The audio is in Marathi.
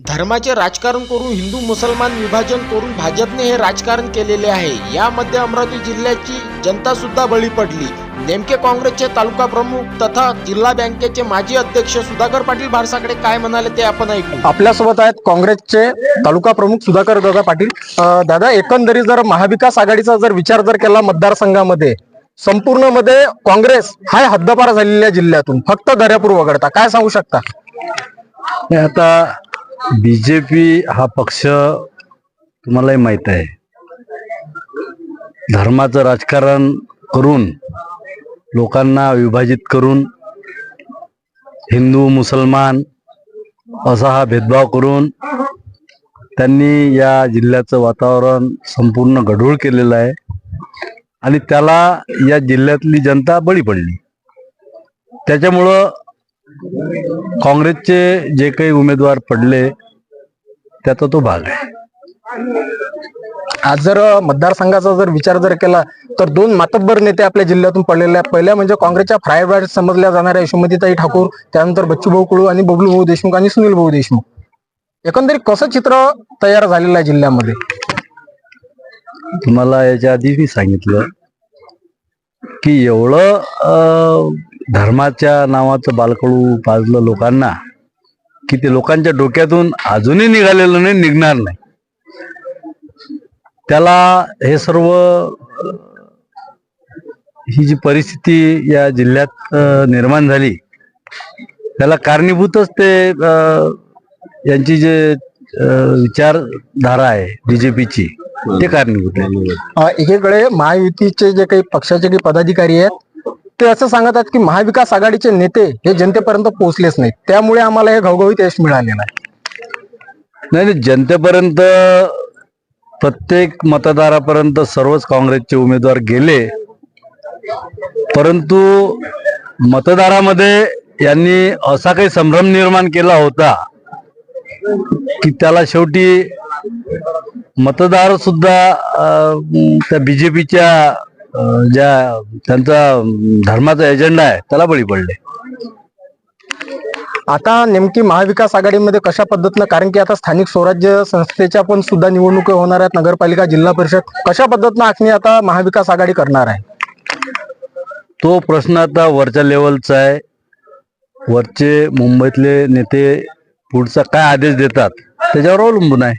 धर्माचे राजकारण करून हिंदू मुसलमान विभाजन करून भाजपने हे राजकारण केलेले आहे. यामध्ये अमरावती जिल्ह्याची जनता सुद्धा बळी पडली. नेमके काँग्रेसचे तालुका प्रमुख तथा जिल्हा बँकेचे माजी अध्यक्ष सुधाकर पाटील भारसाकडे काय म्हणाले ते आपण ऐकू. आपल्यासोबत आहेत काँग्रेसचे तालुका प्रमुख सुधाकर दादा पाटील. दादा एकंदरीत जर महाविकास आघाडीचा जर विचार जर केला मतदारसंघामध्ये संपूर्णमध्ये काँग्रेस हा हद्दपार झालेल्या जिल्ह्यातून फक्त दर्यापूर वगळता काय सांगू शकता? बीजेपी हा पक्ष तुम्हालाही माहीत आहे. धर्माचं राजकारण करून लोकांना विभाजित करून हिंदू मुसलमान असा हा भेदभाव करून त्यांनी या जिल्ह्याचं वातावरण संपूर्ण गढूळ केलेलं आहे आणि त्याला या जिल्ह्यातली जनता बळी पडली. त्याच्यामुळं काँग्रेसचे जे काही उमेदवार पडले त्याचा तो भाग आहे. आज जर मतदारसंघाचा जर विचार जर केला तर दोन मातब्बर नेते आपल्या जिल्ह्यातून पडलेले आहेत. पहिल्या म्हणजे काँग्रेसच्या फ्रायबाड समजल्या जाणाऱ्या यशोमतीताई ठाकूर त्यानंतर बच्चूभाऊ कुळू आणि बबलू भाऊ देशमुख आणि सुनील भाऊ देशमुख. एकंदरीत कसं चित्र तयार झालेलं आहे जिल्ह्यामध्ये? तुम्हाला याच्या आधी मी सांगितलं की एवढं धर्माच्या नावाचं बालकडू पाजलं लोकांना की ते लोकांच्या डोक्यातून अजूनही निघालेलं नाही निघणार नाही. त्याला हे सर्व ही जी परिस्थिती या जिल्ह्यात निर्माण झाली त्याला कारणीभूतच ते यांची जे विचारधारा आहे बीजेपीची ते कारणीभूत आहे. एकीकडे महायुतीचे जे काही पक्षाचे काही पदाधिकारी आहेत ते असं सांगत आहेत की महाविकास आघाडीचे नेते हे जनतेपर्यंत पोहोचलेच नाहीत. त्यामुळे आम्हाला हे घवघवीत यश मिळालेलं आहे नाही नाही, जनतेपर्यंत प्रत्येक मतदारापर्यंत सर्वच काँग्रेसचे उमेदवार गेले. परंतु मतदारामध्ये यांनी असा काही संभ्रम निर्माण केला होता की त्याला शेवटी मतदार सुद्धा अं, त्या बीजेपीच्या ज्या त्यांचा धर्माचा एजेंडा आहे त्याला बळी पडले. आता नेमकी महाविकास आघाडीमध्ये कशा पद्धतीनं कारण की आता स्थानिक स्वराज्य संस्थेच्या पण सुद्धा निवडणुका होणार आहेत नगरपालिका जिल्हा परिषद कशा पद्धतीनं आखणी आता महाविकास आघाडी करणार आहे? तो प्रश्न आता वरच्या लेवलचा आहे. वरचे मुंबईतले नेते पुढचा काय आदेश देतात त्याच्यावर अवलंबून आहे.